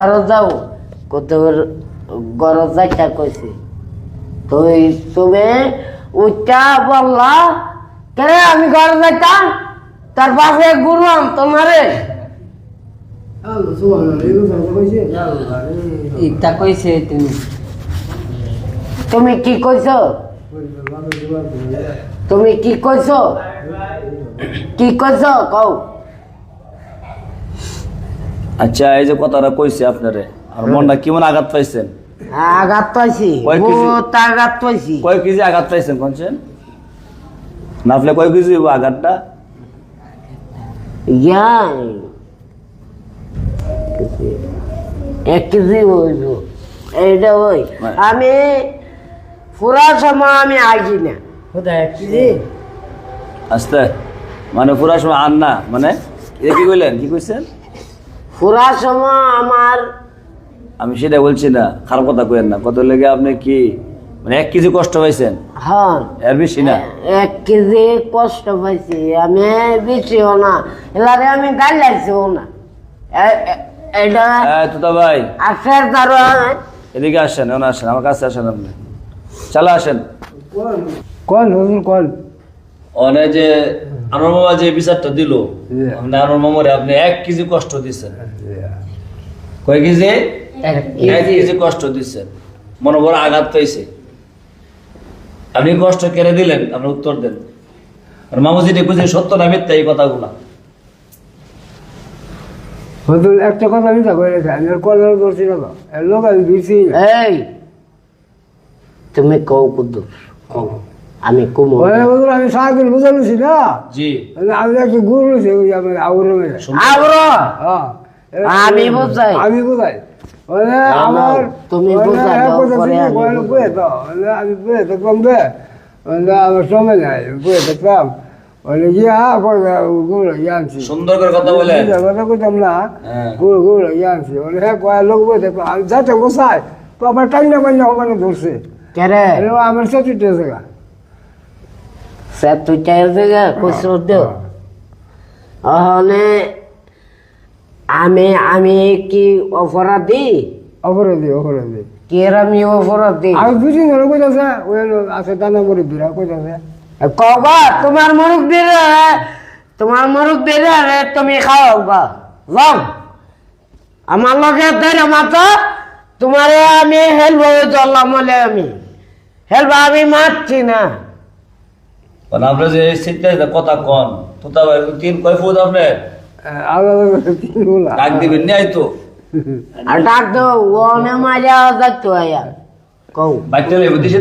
ঘর যাও। কত ঘর যাইটা কইছে। তুই তুমি উচ্চা বললা কেন আমি ঘর যাইতাম তার পাশে গুরুম তোমারে। ইটা কইছে তুমি। তুমি কি কইছো? তুমি কি কইছো? কি কইছো? কও। আচ্ছা এই যে কথাটা কইছে আপনারে আর মনটা কেমন আঘাত পাইছেন? আঘাত পাইছি? বহুত আঘাত পাইছি। কয় কেজি আঘাত পাইছেন কোনছেন নাফলে কয় কেজি আঘাতটা? ইয়া। এক কেজি হইব। এইটা ওই মানে- আমি পুরা সময় আমি আইছি না। এক কেজি? আস্তে মানে পুরা সময় আন না মানে এটা কি কইলেন কি কইছেন? পুরা সময় আমার আমি সেটা বলছি না খারাপ কথা কইেন না। কত লেগে আপনি কি মানে এক কেজি কষ্ট পাইছেন? হ্যাঁ। এর বেশি না? এক কেজি কষ্ট পাইছি আমি বেশিও না। এলারে আমি গাল লাগছিও না এটা তুতা ভাই আসার দ্বারা এদিকে আসেন এখন আসেন আমার কাছে আসেন আপনি। চালা আসেন। কোন কোন অনে যে আমার মামা যে বিচারটা দিল আপনি আমার মামারে আপনি এক কেজি কষ্ট দিচ্ছেন কয় কেজি? এক কেজি। কষ্ট দিচ্ছেন মনে বড় আঘাত পাইছে। আপনি কষ্ট কেড়ে দিলেন আপনি উত্তর দেন। আর মামু যেটা বুঝে সত্য না মিথ্যা এই কথাগুলা। হুজুর একটা কথা আমি করে রেখে আমি আর কলার করছি না লোক আমি দিছি এই তুমি কও কুদ্দুস কও। আমি কুমো। আমি সারাদিন বুঝালুছি না? জি। আমি একটা গুরু রয়েছে ওই আমার আউরে মেয়ে আবরো হ্যাঁ। আমি বুঝাই। আমি বুঝাই। আমার তুমি বুঝাই দাও, পরে আমি বুঝে তো ওই আমি বুঝে তো কম দে। আমার সময় নাই বুঝে দেখলাম ওই যে গিয়া করে গুরু জানছি সুন্দর করে কথা বলেন কথা কইতাম না। হ্যাঁ। হ্যাঁ কয় লোক বুঝে দেখলাম আমি যাতে বসাই তো আমার টাইনা পাইনা ওখানে ধরছে কেরে আমার সাথে জায়গা সে তুই চাই জায়গা কইছ দেও আমি আমি কি অপরাধী অপরাধী অপরাধী কি এর আমি অপরাধী আমি বুঝি না কইতাছে ওই আছে দানা মরি বিরা কইতাছে কবা তোমার মরুক বেড়ে তোমার মরুক বেড়ে রে তুমি খাও বা লম আমার লগে ধরে মাতো তোমারে আমি হেলবো জল্লাম আমি হেলবো আমি মারছি না কারণ আপনি যে চিন্তা কথা কন তুতা ভাই তিন কয় ফুট আপনি ডাক দিবেন নাই তো আর ডাক দো ও নে মারা যাচ্ছ আয়া কও বাইকটা লেবে দিছে